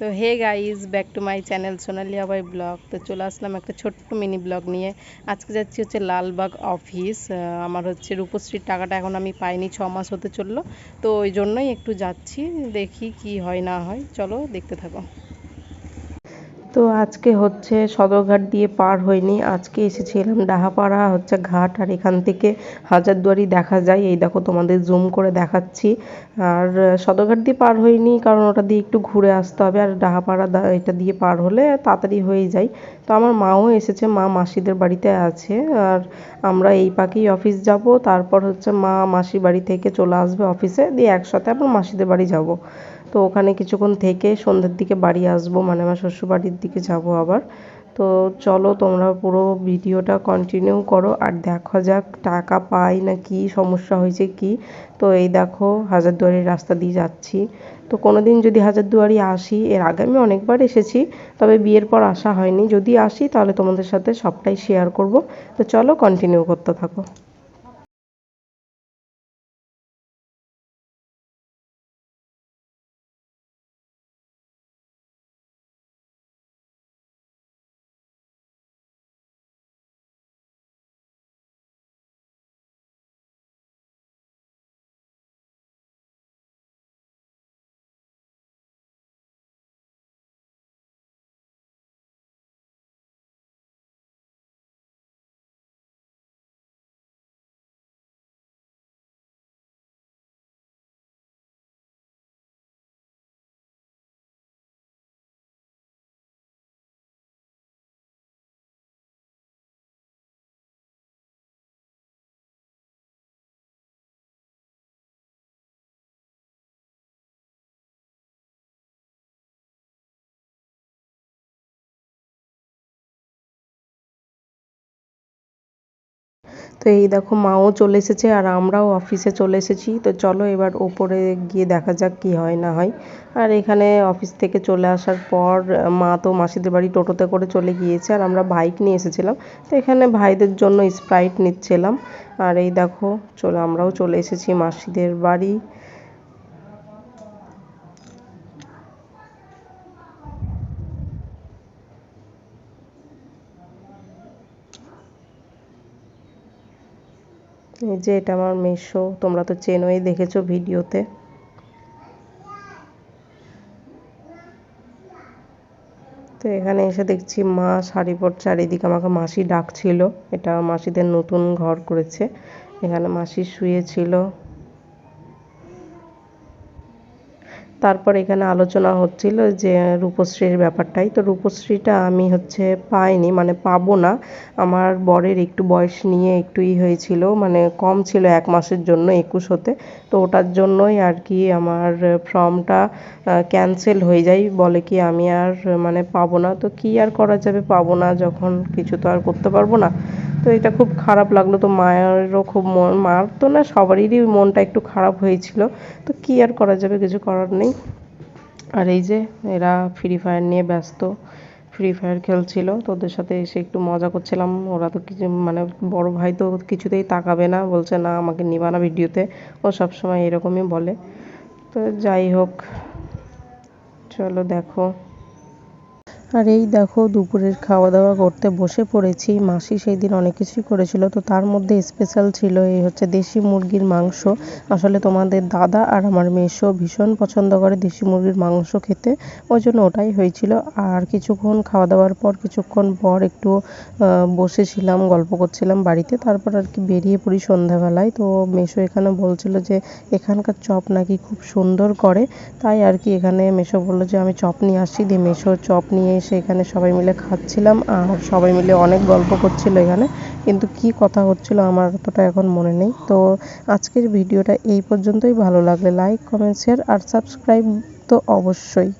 তো hey guys back to my channel Sonali আবাই blog. তো চলে আসলাম একটা ছোট্ট মিনি ব্লগ নিয়ে। আজকে যাচ্ছি হচ্ছে লালবাগ অফিস। আমার হচ্ছে রূপশ্রীর টাকাটা এখন আমি পাইনি, ছ মাস হতে চলল। তো ওই জন্যই একটু যাচ্ছি, দেখি কি হয়, না হয়। চলো দেখতে থাকো। তো আজকে হচ্ছে সদরঘাট দিয়ে পার হয়নি। আজকে এসেছিলাম ডাহাপাড়া, হচ্ছে ঘাট আর এখান থেকে হাজারদুয়ারি দেখা যায়। এই দেখো তোমাদের জুম করে দেখাচ্ছি। আর সদরঘাট দিয়ে পার হয়নি কারণ ওটা দিয়ে একটু ঘুরে আসতে হবে। আর ডাহাপাড়া এটা দিয়ে পার হলে তাড়াতাড়ি হয়ে যায়। তো আমার মাও এসেছে, মা মাসিদের বাড়িতে আছে আর আমরা এই পাকেই অফিস যাব। তারপর হচ্ছে মা মাসি বাড়ি থেকে চলে আসবে অফিসে দিয়ে একসাথে আবার মাসিদের বাড়ি যাব। তো ওখানে কিছুক্ষণ থেকে সন্ধ্যের দিকে বাড়ি আসব মানে আমার শ্বশুর বাড়ির দিকে যাব আবার। তো চলো তোমরা পুরো ভিডিওটা কন্টিনিউ করো আর দেখা যাক টাকা পাই না কি, সমস্যা হয়েছে কি। তো এই দেখো হাজারদুয়ারির রাস্তা দিয়ে যাচ্ছি। তো কোনোদিন যদি হাজারদুয়ারি আসি, এর আগে আমি অনেকবার এসেছি, তবে বিয়ের পর আসা হয়নি। যদি আসি, তাহলে তোমাদের সাথে সবটাই শেয়ার করব। তো চলো কন্টিনিউ করতে থাকো। তো এই দেখো মাও চলে এসেছে আর আমরাও অফিসে চলে এসেছি। তো চলো এবার ওপরে গিয়ে দেখা যাক কি হয় না হয়। আর এখানে অফিস থেকে চলে আসার পর, মা তো মাসিদের বাড়ি টোটোতে করে চলে গিয়েছে আর আমরা বাইক নিয়ে এসেছিলাম। তো এখানে ভাইদের জন্য স্প্রাইট নিচ্ছিলাম। আর এই দেখো, চলো আমরাও চলে এসেছি মাসিদের বাড়ি। এই যে এটা আমার মেশো, তোমরা তো চেনোই, দেখেছ ভিডিওতে। তো এখানে এসে দেখছি মা শাড়ি পর চারিদিকে আমাকে মাসি ডাকছিল। এটা মাসিদের নতুন ঘর করেছে। এখানে মাসি শুয়েছিল। তারপর এখানে আলোচনা হচ্ছিল যে রূপশ্রীর ব্যাপারটাই। তো রূপশ্রীটা আমি হচ্ছে পাইনি মানে পাবো না। আমার বরের একটু বয়স নিয়ে একটুই হয়েছিল মানে কম ছিল এক মাসের জন্য একুশ হতে। তো ওটার জন্যই আর কি আমার ফর্মটা ক্যান্সেল হয়ে যায়। বলে কি আমি আর মানে পাবো না। তো কি আর করা যাবে? পাবো না, যখন কিছু তো আর করতে পারব না। তো এটা খুব খারাপ লাগল তো মায়েরও খুব মন, মার তো না সবারই মনটা একটু খারাপ হয়েছিল। তো কি আর করা যাবে, কিছু করার নেই। আর এই যে এরা ফ্রি ফায়ার নিয়ে ব্যস্ত ফ্রি ফায়ার খেলছিল তো ওদের সাথে এসে একটু মজা করছিলাম। ওরা তো কিছু মানে বড় ভাই তো কিছুতেই তাকাবে না, বলছে, না, আমাকে নিবা না ভিডিওতে। ও সবসময় এরকমই বলে। তো যাই হোক, চলো দেখো। আর এই দেখো, দুপুরের খাওয়া দাওয়া করতে বসে পড়েছি। মাসি সেই দিন অনেক কিছুই করেছিল, তো তার মধ্যে স্পেশাল ছিল এই হচ্ছে দেশি মুরগির মাংস। আসলে তোমাদের দাদা আর আমার মেয়েসো ভীষণ পছন্দ করে দেশি মুরগির মাংস খেতে, ওই জন্য ওটাই হয়েছিল। আর কিছুক্ষণ খাওয়া দাওয়ার পর, কিছুক্ষণ পর একটু বসেছিলাম, গল্প করছিলাম বাড়িতে। তারপর আর কি বেরিয়ে পড়ি সন্ধ্যাবেলায়। তো মেসো এখানে বলছিল যে, এখানকার চপ নাকি খুব সুন্দর করে। তাই আর কি এখানে মেসো বলল যে, আমি চপ নিয়ে আসছি। দিয়ে মেসো চপ নিয়ে এসে এখানে সবাই মিলে খাচ্ছিলাম, আর সবাই মিলে অনেক গল্প করছিল এখানে, কিন্তু কি কথা হচ্ছিল আমার অতটা এখন মনে নেই। তো আজকের ভিডিওটা এই পর্যন্তই, ভালো লাগলে লাইক কমেন্ট শেয়ার আর সাবস্ক্রাইব তো অবশ্যই।